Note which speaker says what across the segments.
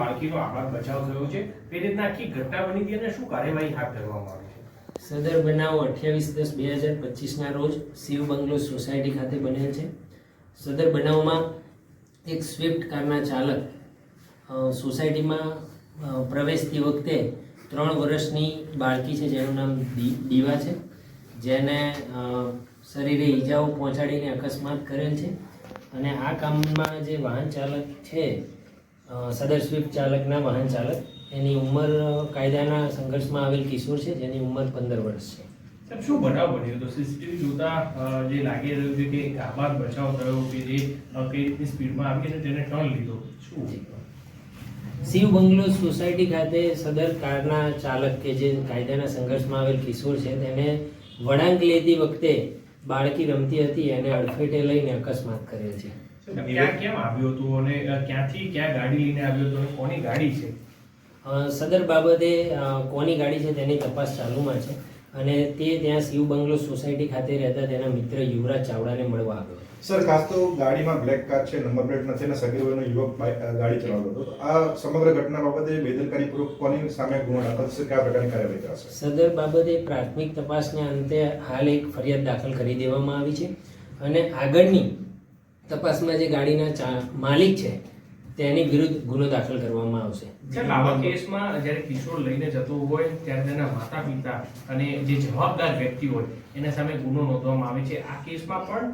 Speaker 1: બાળકીનો આપણા બચાવ થયો છે. તે રીતના આખી ઘટના બની હતી અને શું કાર્યવાહી હાથ ધરવામાં આવી છે?
Speaker 2: સદર બનાવ અઠ્યાવીસ દસ બે હજાર પચીસના રોજ શિવ બંગલો સોસાયટી ખાતે બનેલ છે. સદર બનાવમાં એક સ્વિફ્ટ કારના ચાલક સોસાયટીમાં પ્રવેશતી વખતે ત્રણ વર્ષની બાળકી છે, જેનું નામ દીવા છે. જેને શરીરે ઈજાઓ પહોંચાડીને અકસ્માત કરેલ છે. અને આ કામમાં જે વાહન ચાલક છે સદર સ્વિફ્ટ ચાલકના વાહન ચાલક. એની ઉંમર કાયદાના સંઘર્ષમાં આવેલ કિશોર છે જેની ઉંમર પંદર વર્ષ છે.
Speaker 1: સાહેબ શું બનાવ બન્યો હતો? સીસીટીવી જોતા જે લાગી રહ્યું છે કે આભાર બચાવ થયો કે જે કઈ રીતની સ્પીડમાં આવી અને તેને ટર્ન લીધો. શું
Speaker 2: શિવ બંગલો સોસાયટી ખાતે સદર કારના ચાલક કે જે કાયદાના સંઘર્ષમાં આવેલ કિશોર છે તેને વળાંક લેતી વખતે બાળકી રમતી હતી એને અડફેટે લઈને અકસ્માત કરેલ છે.
Speaker 1: ક્યાં કેમ આવ્યો હતું અને ક્યાંથી ક્યાં ગાડી લઈને આવ્યો હતો અને કોની ગાડી છે?
Speaker 2: સદર બાબતે કોની ગાડી છે તેની તપાસ ચાલુમાં છે અને તે ત્યાં શિવ બંગલો સોસાયટી ખાતે રહેતા તેના મિત્ર યુવરાજ ચાવડાને મળવા આવ્યો
Speaker 3: સર ખાસ તો ગાડીમાં બ્લેક કાર છે નંબર પ્લેટ નથી અને સગીર વયનો યુવક ગાડી ચલાવતો હતો. આ સમગ્ર ઘટના બાબતે બેદરકારીપૂર્વક કોની સામે ગુનો દાખલ થશે? કયા પ્રકારની કાર્યવાહી કરાશે
Speaker 2: સદર બાબતે પ્રાથમિક તપાસને અંતે હાલ એક ફરિયાદ દાખલ કરી દેવામાં આવી છે અને આગળની તપાસમાં જે ગાડીના માલિક છે તેની વિરુદ્ધ ગુનો દાખલ કરવામાં આવશે.
Speaker 1: આવા કેસમાં જ્યારે કિશોર લઈને જતો હોય ત્યારે તેના માતા પિતા અને જે જવાબદાર વ્યક્તિ હોય એના સામે ગુનો નોંધવામાં આવે છે. આ કેસમાં પણ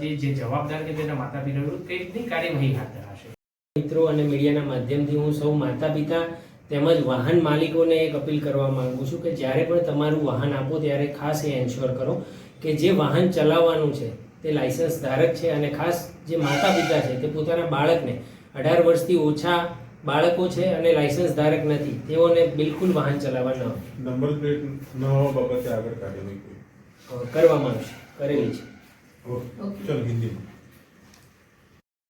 Speaker 1: તે જે જવાબદાર કે તેના માતા પિતા વિરુદ્ધ કઈ રીતની કાર્યવાહી હાથ ધરાશે?
Speaker 2: મિત્રો અને મીડિયાના માધ્યમથી હું સૌ માતા પિતા તેમજ વાહન માલિકોને એક અપીલ કરવા માંગુ છું કે જ્યારે પણ તમારું વાહન આપો ત્યારે ખાસ એ એન્શ્યોર કરો કે જે વાહન ચલાવવાનું છે તે લાયસન્સ ધારક છે અને ખાસ જે માતા પિતા છે તે પોતાના બાળકને અઢાર વર્ષથી ઓછા બાળકો છે અને લાયસન્સ ધારક નથી. તેઓને બિલકુલ વાહન ચલાવવા ન
Speaker 4: નંબર પ્લેટ ન હોવા બાબતે આગળ કાર્યવાહી
Speaker 2: કરવામાં આવશે કરેલી છે.
Speaker 4: ચલો હિન્દીમાં.